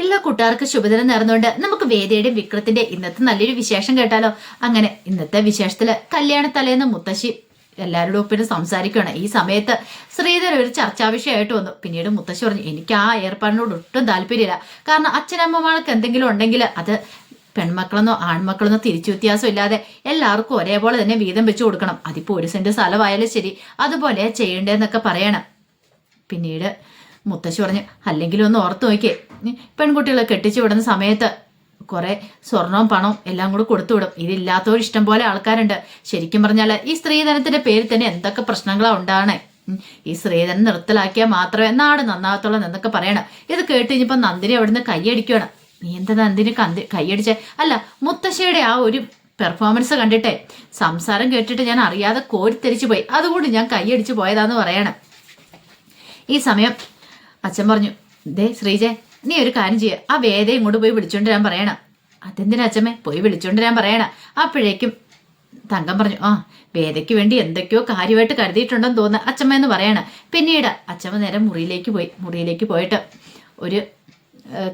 എല്ലാ കൂട്ടുകാർക്കും ശുഭദിനം നേർന്നുകൊണ്ട് നമുക്ക് വേദിയുടെ വിക്രത്തിന്റെ ഇന്നത്തെ നല്ലൊരു വിശേഷം കേട്ടാലോ? അങ്ങനെ ഇന്നത്തെ വിശേഷത്തിൽ കല്യാണ തലേന്ന് മുത്തശ്ശി എല്ലാവരുടെ ഒപ്പിന് സംസാരിക്കുകയാണ് ഈ സമയത്ത് ശ്രീധർ ഒരു ചർച്ചാ വിഷയമായിട്ട് വന്നു. പിന്നീട് മുത്തശ്ശി പറഞ്ഞു എനിക്ക് ആ ഏർപ്പാടിനോട് ഒട്ടും താല്പര്യമില്ല. കാരണം അച്ഛനമ്മമാർക്ക് എന്തെങ്കിലും ഉണ്ടെങ്കിൽ അത് പെൺമക്കളെന്നോ ആൺമക്കളെന്നോ തിരിച്ചു വ്യത്യാസം ഇല്ലാതെ എല്ലാവർക്കും ഒരേപോലെ തന്നെ വീതം വെച്ചു കൊടുക്കണം. അതിപ്പോ ഒരു സെന്റ് സ്ഥലമായാലും ശരി. അതുപോലെ ചെയ്യണ്ടേന്നൊക്കെ പറയണം. പിന്നീട് മുത്തശ്ശി പറഞ്ഞു അല്ലെങ്കിൽ ഒന്ന് ഓർത്ത് നോക്കിയേ. പെൺകുട്ടികളെ കെട്ടിച്ചു വിടുന്ന സമയത്ത് കുറെ സ്വർണവും പണവും എല്ലാം കൂടെ കൊടുത്തുവിടും ഇതില്ലാത്തവർ ഇഷ്ടം പോലെ ആൾക്കാരുണ്ട്. ശരിക്കും പറഞ്ഞാൽ ഈ സ്ത്രീധനത്തിന്റെ പേരിൽ തന്നെ എന്തൊക്കെ പ്രശ്നങ്ങളാണ് ഉണ്ടാകണേ ഈ സ്ത്രീധനം നിർത്തലാക്കിയാൽ മാത്രമേ നാട് നന്നാകത്തുള്ളൂ എന്നൊക്കെ പറയണം. ഇത് കേട്ട് കഴിഞ്ഞപ്പോൾ നന്ദിനി അവിടുന്ന് കൈയടിക്കുകയാണ് നീ എന്താ നന്ദിനി കന്തി കൈയടിച്ചേ അല്ല മുത്തശ്ശിയുടെ ആ ഒരു പെർഫോമൻസ് കണ്ടിട്ടെ സംസാരം കേട്ടിട്ട് ഞാൻ അറിയാതെ കോരിത്തെരിച്ചു പോയി. അതുകൊണ്ട് ഞാൻ കൈയടിച്ചു പോയതാന്ന് പറയണം. ഈ സമയം അച്ഛൻ പറഞ്ഞു ദേ ശ്രീജെ നീ ഒരു കാര്യം ചെയ്യ. ആ വേദ ഇങ്ങോട്ട് പോയി വിളിച്ചോണ്ട് വരാൻ പറയണം. അതെന്തിനാ അച്ഛമ്മേ? പോയി വിളിച്ചോണ്ട് വരാൻ പറയണം. അപ്പോഴേക്കും തങ്കം പറഞ്ഞു ആ വേദയ്ക്ക് വേണ്ടി എന്തൊക്കെയോ കാര്യമായിട്ട് കരുതിയിട്ടുണ്ടെന്ന് തോന്നുന്നു അച്ഛമ്മ എന്ന് പറയണം. പിന്നീട് അച്ഛമ്മ നേരെ മുറിയിലേക്ക് പോയി മുറിയിലേക്ക് പോയിട്ട് ഒരു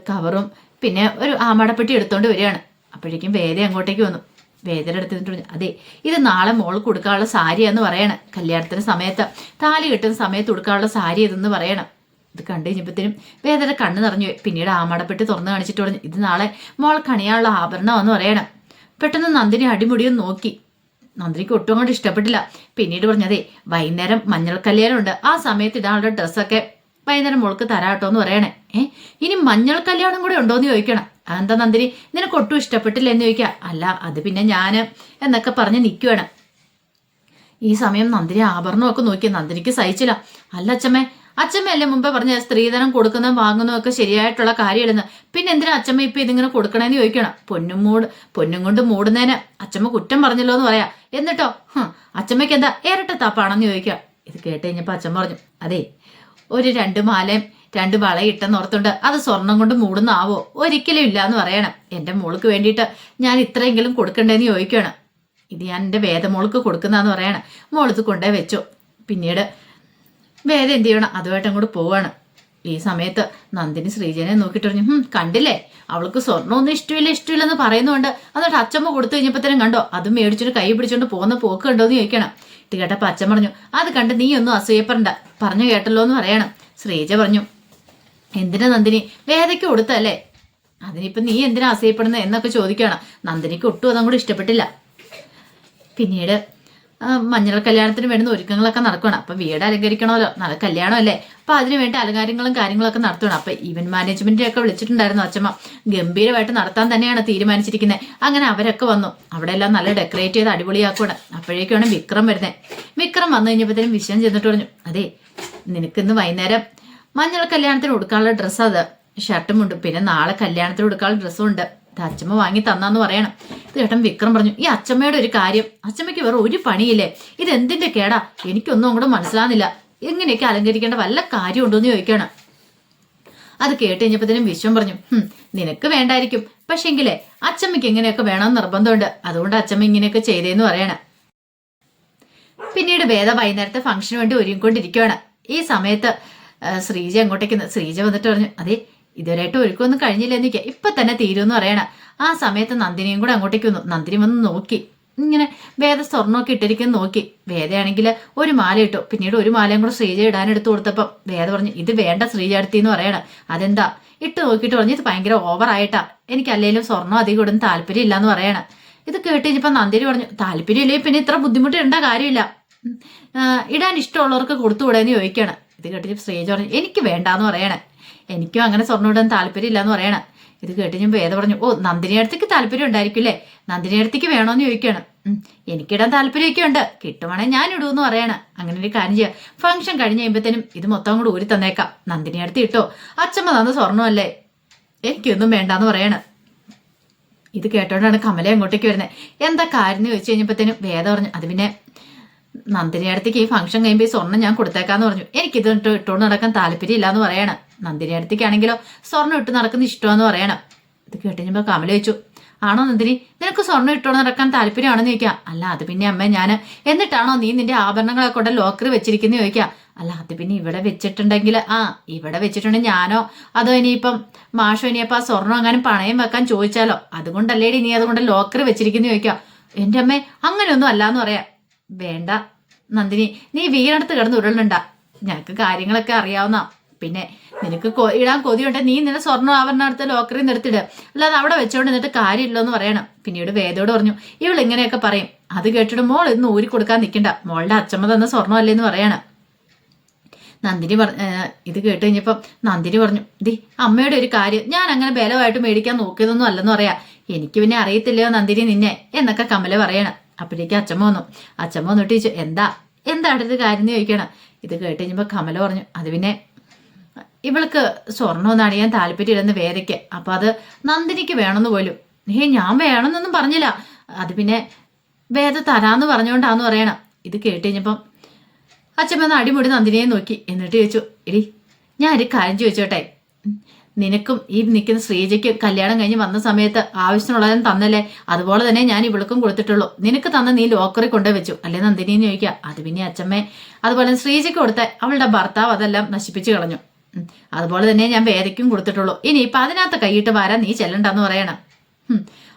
കവറും പിന്നെ ഒരു ആമാടപ്പെട്ടി എടുത്തോണ്ട് വരികയാണ്. അപ്പോഴേക്കും വേദ അങ്ങോട്ടേക്ക് വന്നു. വേദന എടുത്തിട്ട് പറഞ്ഞു അതെ ഇത് നാളെ മോൾ കൊടുക്കാനുള്ള സാരിയാന്ന് പറയണം. കല്യാണത്തിന് സമയത്ത് താലി കിട്ടുന്ന സമയത്ത് കൊടുക്കാനുള്ള സാരി ഇതെന്ന് പറയണം. ഇത് കണ്ടു കഴിഞ്ഞപ്പോഴത്തേനും വേദന കണ്ണ് നിറഞ്ഞു. പിന്നീട് ആമടപ്പെട്ട് തുറന്ന് കാണിച്ചിട്ട് പറഞ്ഞു ഇത് നാളെ മോൾ കണിയാനുള്ള ആഭരണമാന്ന് പറയണം. പെട്ടെന്ന് നന്ദിനി അടിമുടിയും നോക്കി. നന്ദിനിക്ക് ഒട്ടും അങ്ങോട്ട് ഇഷ്ടപ്പെട്ടില്ല. പിന്നീട് പറഞ്ഞതേ വൈകുന്നേരം മഞ്ഞൾ കല്യാണമുണ്ട്. ആ സമയത്ത് ഇടാനുള്ള ഡ്രസ്സൊക്കെ വൈകുന്നേരം മോൾക്ക് തരാട്ടോ എന്ന് പറയണേ. ഏ ഇനി മഞ്ഞൾ കല്യാണം കൂടെ ഉണ്ടോന്ന് ചോദിക്കണം. അതെന്താ നന്ദിനി നിനക്ക് ഒട്ടും ഇഷ്ടപ്പെട്ടില്ല എന്ന് ചോദിക്കുക അല്ല അത് പിന്നെ ഞാൻ എന്നൊക്കെ പറഞ്ഞ് നിൽക്കുവാണ് ഈ സമയം നന്ദിനി ആഭരണമൊക്കെ നോക്കി. നന്ദിനിക്ക് സഹിച്ചില്ല. അല്ല അച്ഛമ്മേ അച്ഛമ്മയല്ലേ മുമ്പേ പറഞ്ഞ സ്ത്രീധനം കൊടുക്കുന്നതും വാങ്ങുന്നതും ഒക്കെ ശരിയായിട്ടുള്ള കാര്യമില്ലെന്ന്. പിന്നെ എന്തിനാ അച്ഛമ്മ ഇപ്പൊ ഇതിങ്ങനെ കൊടുക്കണേന്ന് ചോദിക്കണം? പൊന്നും മൂട് പൊന്നും കൊണ്ട് മൂടുന്നതിന് അച്ഛമ്മ കുറ്റം പറഞ്ഞല്ലോ എന്ന് പറയാ. എന്നിട്ടോ? അച്ഛമ്മയ്ക്ക് എന്താ ഇരട്ട താപ്പാണെന്ന് ചോദിക്കുക. ഇത് കേട്ട് കഴിഞ്ഞപ്പോ അച്ഛൻ പറഞ്ഞു അതെ ഒരു രണ്ട് മാലയും രണ്ട് വളയിട്ടെന്ന് ഓർത്തുണ്ട്. അത് സ്വർണം കൊണ്ട് മൂടുന്നാവോ? ഒരിക്കലും ഇല്ല എന്ന് പറയണം. എന്റെ മോൾക്ക് വേണ്ടിയിട്ട് ഞാൻ ഇത്രയെങ്കിലും കൊടുക്കണ്ടേന്ന് ചോദിക്കുകയാണ്. ഇത് ഞാൻ എന്റെ വേദമോൾക്ക് കൊടുക്കുന്നതെന്ന് പറയണം. മോളിത് കൊണ്ടേ വെച്ചു. പിന്നീട് വേദ എന്ത് ചെയ്യണം? അതുമായിട്ട് അങ്ങോട്ട് പോവാണ്. ഈ സമയത്ത് നന്ദിനി ശ്രീജനെ നോക്കിയിട്ട് പറഞ്ഞു "ഹും, കണ്ടില്ലേ? അവൾക്ക് സ്വർണമൊന്നും ഇഷ്ടമില്ല ഇഷ്ടമില്ലെന്ന് പറയുന്നുണ്ട്. എന്നിട്ട് അച്ചമ്മ കൊടുത്തു കഴിഞ്ഞപ്പോഴത്തേനും കണ്ടോ അത് മേടിച്ചിട്ട് കൈ പിടിച്ചോണ്ട് പോകുന്ന പോക്ക് കണ്ടോ എന്ന് ചോദിക്കണം. ഇത് കേട്ടപ്പോ അച്ഛൻ പറഞ്ഞു അത് കണ്ട് നീ ഒന്നും അസൂയപ്പെടണ്ട. പറഞ്ഞു കേട്ടല്ലോ എന്ന് പറയണം. ശ്രീജ പറഞ്ഞു എന്തിനാ നന്ദിനി? വേദയ്ക്ക് കൊടുത്തല്ലേ അതിനിപ്പോ നീ എന്തിനാ അസൂയപ്പെടുന്നത് എന്നൊക്കെ ചോദിക്കുകയാണ് നന്ദിനിക്ക് ഒട്ടും അതങ്ങോട്ട് ഇഷ്ടപ്പെട്ടില്ല. പിന്നീട് മഞ്ഞൾ കല്യാണത്തിന് വേണ്ടുന്ന ഒരുക്കങ്ങളൊക്കെ നടക്കണം അപ്പൊ വീട് അലങ്കരിക്കണമല്ലോ. നല്ല കല്യാണമല്ലേ? അപ്പൊ അതിനു വേണ്ടി അലങ്കാരങ്ങളും കാര്യങ്ങളൊക്കെ നടത്തണം അപ്പൊ ഇവന്റ് മാനേജ്മെന്റിനെ ഒക്കെ വിളിച്ചിട്ടുണ്ടായിരുന്നു അച്ഛമ്മ. ഗംഭീരമായിട്ട് നടത്താൻ തന്നെയാണ് തീരുമാനിച്ചിരിക്കുന്നത് അങ്ങനെ അവരൊക്കെ വന്നു. അവിടെ എല്ലാം നല്ല ഡെക്കറേറ്റ് ചെയ്ത് അടിപൊളിയാക്കുകയാണ് അപ്പോഴേക്കാണ് വിക്രം വരുന്നത് വിക്രം വന്നു കഴിഞ്ഞപ്പോഴത്തേനും വിഷയം ചെന്നിട്ട് പറഞ്ഞു അതെ നിനക്കിന്ന് വൈകുന്നേരം മഞ്ഞൾ കല്യാണത്തിന് കൊടുക്കാനുള്ള ഡ്രസ്സ് അത്. ഷർട്ടും ഉണ്ട്. പിന്നെ നാളെ കല്യാണത്തിന് കൊടുക്കാനുള്ള ഡ്രസ്സും ഉണ്ട്. അച്ഛമ്മ വാങ്ങി തന്നാന്ന് പറയണം. ചേട്ടൻ വിക്രം പറഞ്ഞു ഈ അച്ഛമ്മയുടെ ഒരു കാര്യം. അച്ഛമ്മയ്ക്ക് വേറെ ഒരു പണിയില്ലേ? ഇത് എന്തിന്റെ കേടാ? എനിക്കൊന്നും അങ്ങോട്ട് മനസ്സിലാകുന്നില്ല എങ്ങനെയൊക്കെ അലങ്കരിക്കേണ്ട വല്ല കാര്യമുണ്ടോ എന്ന് ചോദിക്കണം. അത് കേട്ട് കഴിഞ്ഞപ്പോഴത്തേനും വിശ്വം പറഞ്ഞു നിനക്ക് വേണ്ടായിരിക്കും. പക്ഷെങ്കിലേ അച്ചമ്മയ്ക്ക് ഇങ്ങനെയൊക്കെ വേണമെന്ന് നിർബന്ധമുണ്ട്. അതുകൊണ്ട് അച്ചമ്മ ഇങ്ങനെയൊക്കെ ചെയ്തേന്ന് പറയണം. പിന്നീട് വേദ വൈകുന്നേരത്തെ ഫംഗ്ഷന് വേണ്ടി ഒരുങ്ങിക്കൊണ്ടിരിക്കുകയാണ്. ഈ സമയത്ത് ശ്രീജ അങ്ങോട്ടേക്ക് ശ്രീജ വന്നിട്ട് പറഞ്ഞു അതെ ഇതുവരെയായിട്ട് ഒരുക്കമൊന്നും കഴിഞ്ഞില്ല എന്നിക്ക ഇപ്പൊ തന്നെ തീരുമെന്ന് പറയണം. ആ സമയത്ത് നന്ദിനിയും കൂടെ അങ്ങോട്ടേക്ക് വന്നു. നന്ദിനി വന്ന് നോക്കി. ഇങ്ങനെ വേദ സ്വർണമൊക്കെ ഇട്ടിരിക്കുന്ന നോക്കി. വേദയാണെങ്കിൽ ഒരു മാല ഇട്ടു. പിന്നീട് ഒരു മാലയും കൂടെ ശ്രീജ ഇടാൻ എടുത്തു കൊടുത്തപ്പം വേദ പറഞ്ഞു ഇത് വേണ്ട ശ്രീജ അടുത്തി എന്ന് പറയണം. അതെന്താ? ഇട്ട് നോക്കിയിട്ട് പറഞ്ഞു ഇത് ഭയങ്കര ഓവറായിട്ടാ എനിക്ക് അല്ലെങ്കിലും സ്വർണം അധികം ഇടുന്ന താല്പര്യം ഇല്ലാന്ന് പറയണം. ഇത് കേട്ട് കഴിഞ്ഞപ്പോൾ നന്ദിനി പറഞ്ഞു താല്പര്യം ഇല്ലേ പിന്നെ ഇത്ര ബുദ്ധിമുട്ടേണ്ട കാര്യമില്ല. ഇടാൻ ഇഷ്ടമുള്ളവർക്ക് കൊടുത്തുകൂടെന്ന് ചോദിക്കണം. ഇത് കേട്ടിട്ട് ശ്രീജ പറഞ്ഞു എനിക്ക് വേണ്ടാന്ന് പറയണേ. എനിക്കും അങ്ങനെ സ്വർണം ഇടാൻ താല്പര്യം എന്ന് പറയണ. ഇത് കേട്ട് ഞാൻ വേദ പറഞ്ഞു ഓ നന്ദിനി അടുത്തേക്ക് താല്പര്യം ഉണ്ടായിരിക്കില്ലേ നന്ദിനി അടുത്തേക്ക് വേണോന്ന് ചോദിക്കണം എനിക്കിടാൻ താല്പര്യമൊക്കെ ഉണ്ട്. കിട്ടുവാണെങ്കിൽ ഞാൻ ഇടൂന്ന് പറയണ. അങ്ങനെ ഒരു കാര്യം ചെയ്യാം. ഫംഗ്ഷൻ കഴിഞ്ഞ് കഴിയുമ്പോഴത്തേനും ഇത് മൊത്തം കൂടെ ഊരി തന്നേക്കാം. നന്ദിനി അടുത്ത് ഇട്ടോ? അച്ഛമ്മ തന്ന സ്വർണമല്ലേ? എനിക്കൊന്നും വേണ്ടാന്ന് പറയണ. ഇത് കേട്ടോണ്ടാണ് കമല അങ്ങോട്ടേക്ക് വരുന്നത് എന്താ കാര്യം? എന്ന് ചോദിച്ചു കഴിഞ്ഞപ്പോഴത്തേനും വേദ പറഞ്ഞു അത് പിന്നെ നന്ദിനി അടുത്തേക്ക് ഈ ഫംഗ്ഷൻ കഴിയുമ്പോൾ ഈ സ്വർണം ഞാൻ കൊടുത്തേക്കാന്ന് പറഞ്ഞു. എനിക്കിത് ഇട്ട് ഇട്ടുകൊണ്ട് നടക്കാൻ താല്പര്യം ഇല്ലാന്ന് പറയണം. നന്ദിനി അടുത്തേക്കാണെങ്കിലോ സ്വർണം ഇട്ട് നടക്കുന്ന ഇഷ്ടമാന്ന് പറയണം. ഇത് കേട്ട് കഴിഞ്ഞപ്പോൾ കമല ചോദിച്ചു ആണോ നന്ദിനി? നിനക്ക് സ്വർണം ഇട്ടോണ്ട് നടക്കാൻ താല്പര്യമാണെന്ന് ചോദിക്കാം. അല്ല അത് പിന്നെ അമ്മ ഞാൻ എന്നിട്ടാണോ നീ നിന്റെ ആഭരണങ്ങളൊക്കെ കൊണ്ട് ലോക്കറി വെച്ചിരിക്കുന്ന ചോദിക്കാം. അല്ല അത് പിന്നെ ഇവിടെ വെച്ചിട്ടുണ്ടെങ്കിൽ ആ ഇവിടെ വെച്ചിട്ടുണ്ടെങ്കിൽ ഞാനോ? അതോ ഇനിയിപ്പം മാഷോ ഇനിയപ്പോൾ ആ സ്വർണം എങ്ങാനും പണയം വെക്കാൻ ചോദിച്ചാലോ? അതുകൊണ്ടല്ലേടി നീ അതുകൊണ്ട് ലോക്കറിൽ വെച്ചിരിക്കുന്നു ചോദിക്കാം. എന്റെ അമ്മേ അങ്ങനെയൊന്നും അല്ലാന്ന് പറയാം. വേണ്ട നന്ദിനി നീ വീണടുത്ത് കിടന്ന് ഉരുളുണ്ട ഞങ്ങൾക്ക് കാര്യങ്ങളൊക്കെ അറിയാവുന്ന. പിന്നെ നിനക്ക് ഇടാൻ കൊതിയുണ്ട് നീ നിന്നെ സ്വർണ ആവരണ അടുത്ത് ലോക്കറിൽ നിന്ന് എടുത്തിട്. അല്ലാതെ അവിടെ വെച്ചോണ്ട് നിന്നിട്ട് കാര്യമില്ലെന്ന് പറയണം. പിന്നീട് വേദയോട് പറഞ്ഞു ഇവൾ ഇങ്ങനെയൊക്കെ പറയും. അത് കേട്ടിട്ട് മോൾ ഇന്ന് ഊരി കൊടുക്കാൻ നിൽക്കണ്ട. മോളുടെ അച്ഛമ്മ തന്ന സ്വർണം എന്ന് പറയണം. നന്ദിനി പറ ഇത് കേട്ട് കഴിഞ്ഞപ്പം നന്ദിനി പറഞ്ഞു ദി അമ്മയുടെ ഒരു കാര്യം. ഞാൻ അങ്ങനെ ബലമായിട്ട് മേടിക്കാൻ നോക്കിയതൊന്നും അല്ലെന്ന് പറയാ. എനിക്ക് പിന്നെ അറിയത്തില്ലയോ നന്ദിനി നിന്നെ? എന്നൊക്കെ കമല പറയണം. അപ്പോഴേക്ക് അച്ഛമ്മ വന്നു അച്ഛമ്മ വന്നിട്ട് ചോദിച്ചു എന്താ? എന്താണ് ഇത് കാര്യം ചോദിക്കണം. ഇത് കേട്ട് കഴിഞ്ഞപ്പോൾ കമല പറഞ്ഞു അത് പിന്നെ ഇവൾക്ക് സ്വർണമൊന്നും അണിയാൻ താല്പര്യമില്ലെന്ന് വേദയ്ക്ക്. അപ്പോൾ അത് നന്ദിനിക്ക് വേണമെന്ന് പോലും. ഏ ഞാൻ വേണമെന്നൊന്നും പറഞ്ഞില്ല. അത് പിന്നെ വേദ തരാന്ന് പറഞ്ഞുകൊണ്ടാന്ന് പറയണം. ഇത് കേട്ട് കഴിഞ്ഞപ്പം അച്ഛമ്മ ഒന്ന് അടിമുടി നന്ദിനിയെ നോക്കി. എന്നിട്ട് ചോദിച്ചു എടി ഞാൻ ഒരു കാര്യം ചോദിച്ചോട്ടെ? നിനക്കും ഈ നിൽക്കുന്ന ശ്രീജയ്ക്ക് കല്യാണം കഴിഞ്ഞ് വന്ന സമയത്ത് ആവശ്യമുള്ളതും തന്നല്ലേ? അതുപോലെ തന്നെ ഞാൻ ഇവൾക്കും കൊടുത്തിട്ടുള്ളൂ. നിനക്ക് തന്ന നീ ലോക്കറി കൊണ്ടേ വെച്ചു അല്ലേ നന്ദിനി എന്ന് ചോദിക്കുക. അത് പിന്നെ അച്ഛമ്മേ അതുപോലെ ശ്രീജയ്ക്ക് കൊടുത്ത അവളുടെ ഭർത്താവ് അതെല്ലാം നശിപ്പിച്ചു കളഞ്ഞു. അതുപോലെ തന്നെ ഞാൻ വേദയ്ക്കും കൊടുത്തിട്ടുള്ളൂ. ഇനി ഇപ്പൊ അതിനകത്ത് കൈയിട്ട് വരാൻ നീ ചെല്ലണ്ടെന്ന് പറയണം.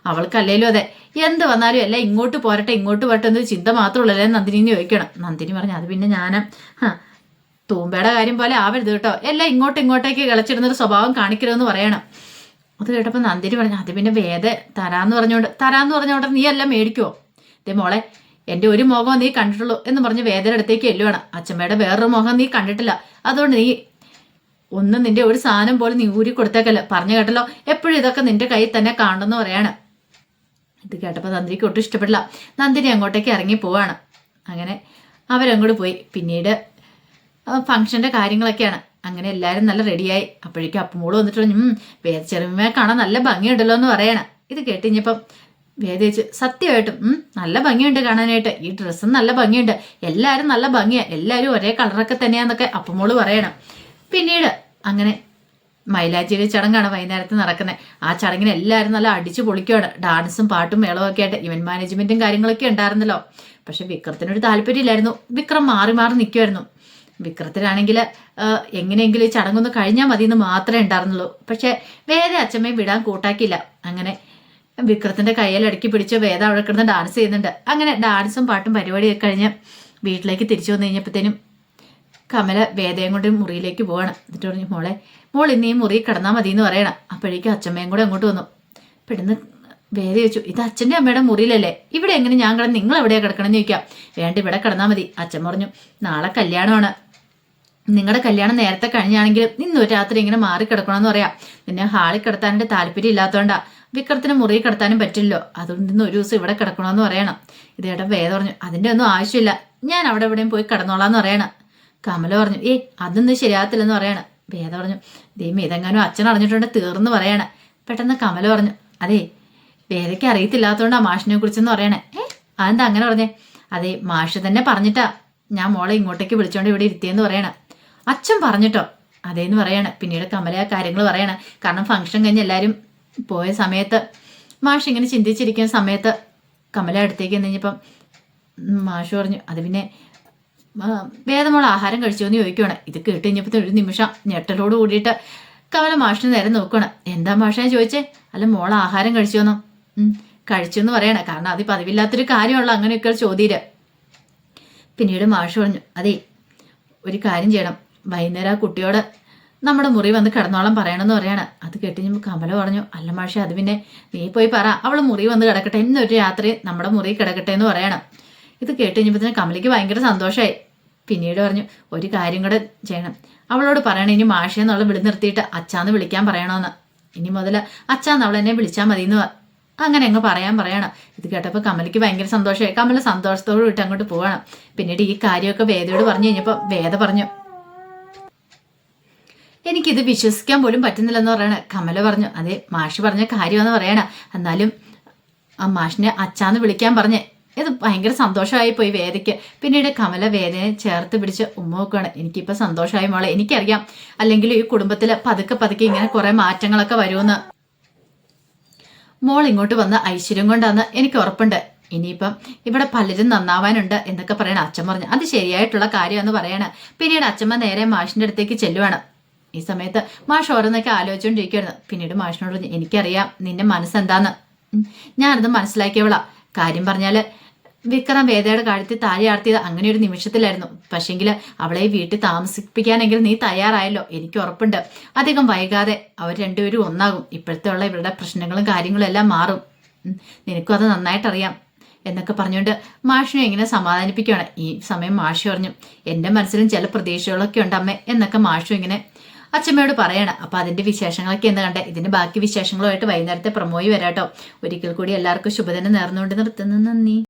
അവൾക്കല്ലേലും അതെ. എന്ത് വന്നാലും എല്ലാം ഇങ്ങോട്ട് പോരട്ടെ ഇങ്ങോട്ട് പോരട്ടെ എന്നൊരു ചിന്ത മാത്രമുള്ളല്ലേ നന്ദിനി ചോദിക്കണം. നന്ദിനി പറഞ്ഞു അത് പിന്നെ ഞാൻ തൂമ്പയുടെ കാര്യം പോലെ ആവരുത് കേട്ടോ. എല്ലാം ഇങ്ങോട്ട് ഇങ്ങോട്ടേക്ക് കിളച്ചിടുന്നൊരു സ്വഭാവം കാണിക്കരുതെന്ന് പറയണം. അത് കേട്ടപ്പോൾ നന്ദിനി പറഞ്ഞു അത് പിന്നെ വേദ തരാന്ന് പറഞ്ഞുകൊണ്ട് തരാന്ന് പറഞ്ഞുകൊണ്ട് നീ എല്ലാം മേടിക്കുവോ? ഇതേ മോളെ എന്റെ ഒരു മുഖം നീ കണ്ടിട്ടുള്ളൂ എന്ന് പറഞ്ഞ് വേദയുടെ അടുത്തേക്ക് എല്ലുവാണ് അച്ഛമ്മയുടെ വേറൊരു മുഖം നീ കണ്ടിട്ടില്ല. അതുകൊണ്ട് നീ ഒന്നും നിന്റെ ഒരു സാധനം പോലും നീ ഊരി കൊടുത്തേക്കല്ല. പറഞ്ഞു കേട്ടല്ലോ എപ്പോഴും ഇതൊക്കെ നിന്റെ കയ്യിൽ തന്നെ കാണണമെന്ന് പറയാണ്. ഇത് കേട്ടപ്പോൾ നന്ദിനിക്ക് ഒട്ടും ഇഷ്ടപ്പെടില്ല നന്ദിനി അങ്ങോട്ടേക്ക് ഇറങ്ങി പോവാണ്. അങ്ങനെ അവരങ്ങോട്ട് പോയി. പിന്നീട് ഫംഗ്ഷന്റെ കാര്യങ്ങളൊക്കെയാണ്. അങ്ങനെ എല്ലാവരും നല്ല റെഡിയായി അപ്പോഴേക്കും അപ്പമോൾ വന്നിട്ട് പറഞ്ഞു "ഉം, വേദ ചെറുമ്മയെ കാണാൻ നല്ല ഭംഗിയുണ്ടല്ലോ എന്ന് പറയണം. ഇത് കേട്ടിഞ്ഞപ്പം വേദിച്ച് സത്യമായിട്ടും നല്ല ഭംഗിയുണ്ട് കാണാനായിട്ട്. ഈ ഡ്രസ്സും നല്ല ഭംഗിയുണ്ട്. എല്ലാവരും നല്ല ഭംഗിയാണ് എല്ലാവരും ഒരേ കളറൊക്കെ തന്നെയാന്നൊക്കെ അപ്പമോൾ പറയണം. പിന്നീട് അങ്ങനെ മൈലാഞ്ചേരി ചടങ്ങാണ് വൈകുന്നേരത്ത് നടക്കുന്നത്. ആ ചടങ്ങിന് എല്ലാവരും നല്ല അടിച്ചു പൊളിക്കുകയാണ് ഡാൻസും പാട്ടും മേളവും ഒക്കെ ആയിട്ട് ഇവന്റ് മാനേജ്മെന്റും കാര്യങ്ങളൊക്കെ ഉണ്ടായിരുന്നല്ലോ. പക്ഷെ വിക്രത്തിനൊരു താല്പര്യമില്ലായിരുന്നു. വിക്രം മാറി മാറി നിൽക്കുമായിരുന്നു വിക്രത്തിനാണെങ്കിൽ എങ്ങനെയെങ്കിലും ഈ ചടങ്ങൊന്ന് കഴിഞ്ഞാൽ മതി എന്ന് മാത്രമേ ഉണ്ടായിരുന്നുള്ളൂ. പക്ഷേ വേദ അച്ഛമ്മയും വിടാൻ കൂട്ടാക്കിയില്ല. അങ്ങനെ വിക്രത്തിന്റെ കയ്യിൽ അടുക്കി പിടിച്ച് വേദ അവിടെ കിടന്ന് ഡാൻസ് ചെയ്യുന്നുണ്ട്. അങ്ങനെ ഡാൻസും പാട്ടും പരിപാടിയൊക്കെ കഴിഞ്ഞ് വീട്ടിലേക്ക് തിരിച്ചു വന്നു കഴിഞ്ഞപ്പോഴത്തേനും കമല വേദയും കൊണ്ട് മുറിയിലേക്ക് പോവാണ്. എന്നിട്ട് പറഞ്ഞു മോളെ മോൾ ഇന്ന് ഈ മുറിയിൽ കിടന്നാൽ മതി എന്ന് പറയണം. അപ്പോഴേക്കും അച്ഛമ്മയും കൂടെ അങ്ങോട്ട് വന്നു. പെടുന്ന് വേദ ചോദിച്ചു ഇത് അച്ഛന്റെ അമ്മയുടെ മുറിയിലല്ലേ? ഇവിടെ എങ്ങനെ ഞാൻ കിടന്ന് നിങ്ങൾ എവിടെയാണ് കിടക്കണം എന്ന് ചോദിക്കാം. വേണ്ട ഇവിടെ കിടന്നാൽ മതി. അച്ഛൻ പറഞ്ഞു നാളെ കല്യാണമാണ്. നിങ്ങളുടെ കല്യാണം നേരത്തെ കഴിഞ്ഞാണെങ്കിൽ ഇന്ന് രാത്രി ഇങ്ങനെ മാറിക്കിടക്കണമെന്ന് പറയാം. നിന്നെ ഹാളിൽ കിടത്താനായിട്ട് താല്പര്യം ഇല്ലാത്തതുകൊണ്ടാ വിക്രത്തിന് മുറിയിൽ കിടത്താനും പറ്റില്ലല്ലോ. അതുകൊണ്ട് ഇന്ന് ഒരു ദിവസം ഇവിടെ കിടക്കണമെന്ന് പറയണം. ഇതേട്ടൻ വേദ പറഞ്ഞു. അതിന്റെ ഒന്നും ആവശ്യമില്ല. ഞാൻ അവിടെ എവിടെയും പോയി കിടന്നോളാന്ന് പറയണം. കമല പറഞ്ഞു ഏയ് അതൊന്നും ശരിയാകത്തില്ലെന്ന് പറയണം. വേദ പറഞ്ഞു ദൈവം ഇതെങ്ങാനും അച്ഛൻ അറിഞ്ഞിട്ടുണ്ട് തീർന്ന് പറയണേ. പെട്ടെന്ന് കമല പറഞ്ഞു അതെ വേദയ്ക്ക് അറിയത്തില്ലാത്തതുകൊണ്ട് ആ മാഷിനെ കുറിച്ചെന്ന് പറയണേ. ഏ അതെന്താ അങ്ങനെ പറഞ്ഞേ? അതെ മാഷ് തന്നെ പറഞ്ഞിട്ടാ. ഞാൻ മോളെ ഇങ്ങോട്ടേക്ക് വിളിച്ചോണ്ട് ഇവിടെ ഇരുത്തിയെന്ന് പറയണേ. അച്ഛൻ പറഞ്ഞിട്ടോ. അതേന്ന് പറയാണ്. പിന്നീട് കമല കാര്യങ്ങൾ പറയാണ്. കാരണം ഫംഗ്ഷൻ കഴിഞ്ഞ് എല്ലാവരും പോയ സമയത്ത് മാഷ് ഇങ്ങനെ ചിന്തിച്ചിരിക്കുന്ന സമയത്ത് കമല അടുത്തേക്ക് കഴിഞ്ഞപ്പം മാഷ് പറഞ്ഞു അത് പിന്നെ വേദമോൾ ആഹാരം കഴിച്ചോ എന്ന് ചോദിക്കുവാണ്. ഇത് കേട്ട് കഴിഞ്ഞപ്പോൾ ഒരു നിമിഷം ഞെട്ടലോട് കൂടിയിട്ട് കമല മാഷിന് നേരെ നോക്കണം എന്താ മാഷേ ചോദിച്ചേ? അല്ല മോൾ ആഹാരം കഴിച്ചോന്നോ? കഴിച്ചു എന്ന് പറയണേ. കാരണം അത് പതിവില്ലാത്തൊരു കാര്യമുള്ള അങ്ങനെയൊക്കെ ചോദ്യം പിന്നീട് മാഷ് പറഞ്ഞു അതെ ഒരു കാര്യം ചെയ്യണം. വൈകുന്നേരം ആ കുട്ടിയോട് നമ്മുടെ മുറി വന്ന് കിടന്നോളം പറയണമെന്ന് പറയാണ്. അത് കേട്ട് ഞാൻ കമല പറഞ്ഞു അല്ല മാഷെ അത് പിന്നെ നീ പോയി പറ. അവൾ മുറി വന്ന് കിടക്കട്ടെ. ഇന്നൊരു രാത്രി നമ്മുടെ മുറി കിടക്കട്ടെ എന്ന് പറയണം. ഇത് കേട്ട് കഴിഞ്ഞപ്പോൾ കമലയ്ക്ക് ഭയങ്കര സന്തോഷമായി പിന്നീട് പറഞ്ഞു ഒരു കാര്യം കൂടെ ചെയ്യണം. അവളോട് പറയണം ഇനി മാഷെ എന്നുള്ള വിളി നിർത്തിയിട്ട് അച്ഛാന്ന് വിളിക്കാൻ പറയണമെന്ന് ഇനി മുതൽ അച്ഛാന്ന് അവൾ എന്നെ വിളിച്ചാൽ മതി എന്ന് അങ്ങനെ അങ്ങ് പറയാൻ പറയണം. ഇത് കേട്ടപ്പോൾ കമലയ്ക്ക് ഭയങ്കര സന്തോഷമായി കമല സന്തോഷത്തോട് വിട്ട് അങ്ങോട്ട് പോവണം. പിന്നീട് ഈ കാര്യമൊക്കെ വേദയോട് പറഞ്ഞു കഴിഞ്ഞപ്പോൾ വേദ പറഞ്ഞു എനിക്കിത് വിശ്വസിക്കാൻ പോലും പറ്റുന്നില്ലെന്ന് പറയണ. കമല പറഞ്ഞു അതെ മാഷി പറഞ്ഞ കാര്യമെന്ന് പറയണ. എന്നാലും ആ മാഷിനെ അച്ചാന്ന് വിളിക്കാൻ പറഞ്ഞ് ഇത് ഭയങ്കര സന്തോഷമായി പോയി വേദയ്ക്ക്. പിന്നീട് കമല വേദനെ ചേർത്ത് പിടിച്ച് ഉമ്മ നോക്കുകയാണ് എനിക്കിപ്പോൾ സന്തോഷമായി മോളെ എനിക്കറിയാം. അല്ലെങ്കിൽ ഈ കുടുംബത്തിൽ പതുക്കെ പതുക്കെ ഇങ്ങനെ കുറെ മാറ്റങ്ങളൊക്കെ വരുമെന്ന്. മോൾ ഇങ്ങോട്ട് വന്ന ഐശ്വര്യം കൊണ്ടാന്ന് എനിക്ക് ഉറപ്പുണ്ട്. ഇനിയിപ്പം ഇവിടെ പലരും നന്നാവാനുണ്ട് എന്നൊക്കെ പറയണ അച്ഛൻ പറഞ്ഞു. അത് ശരിയായിട്ടുള്ള കാര്യമെന്ന് പറയണ. പിന്നീട് അച്ഛമ്മ നേരെ മാഷിന്റെ അടുത്തേക്ക് ചെല്ലുവാണ്. ഈ സമയത്ത് മാഷ് ഓരോന്നൊക്കെ ആലോചിച്ചുകൊണ്ടിരിക്കുകയായിരുന്നു പിന്നീട് മാഷിനോട് എനിക്കറിയാം നിന്റെ മനസ്സെന്താന്ന്. ഞാനത് മനസ്സിലാക്കിയവളാ. കാര്യം പറഞ്ഞാൽ വിക്രം വേദയുടെ കഴുത്തിൽ താഴെയാർത്തിയത് അങ്ങനെ ഒരു നിമിഷത്തിലായിരുന്നു. പക്ഷെങ്കിൽ അവളെ വീട്ടിൽ താമസിപ്പിക്കാനെങ്കിൽ നീ തയ്യാറായല്ലോ. എനിക്ക് ഉറപ്പുണ്ട്. അധികം വൈകാതെ അവർ രണ്ടുപേരും ഒന്നാകും. ഇപ്പോഴത്തെ ഉള്ള ഇവരുടെ പ്രശ്നങ്ങളും കാര്യങ്ങളും എല്ലാം മാറും. നിനക്കും അത് നന്നായിട്ടറിയാം എന്നൊക്കെ പറഞ്ഞുകൊണ്ട് മാഷിനെ ഇങ്ങനെ സമാധാനിപ്പിക്കുകയാണ് ഈ സമയം മാഷി പറഞ്ഞു എന്റെ മനസ്സിലും ചില പ്രതീക്ഷകളൊക്കെ ഉണ്ട് അമ്മേ എന്നൊക്കെ മാഷു ഇങ്ങനെ അച്ഛമ്മയോട് പറയണം. അപ്പൊ അതിന്റെ വിശേഷങ്ങളൊക്കെ എന്താ കണ്ടേ? ഇതിന്റെ ബാക്കി വിശേഷങ്ങളുമായിട്ട് വൈകുന്നേരത്തെ പ്രമോയി വരാട്ടോ. ഒരിക്കൽ കൂടി എല്ലാവർക്കും ശുഭദിനം നേർന്നുകൊണ്ട് നിർത്തുന്നു. നന്ദി.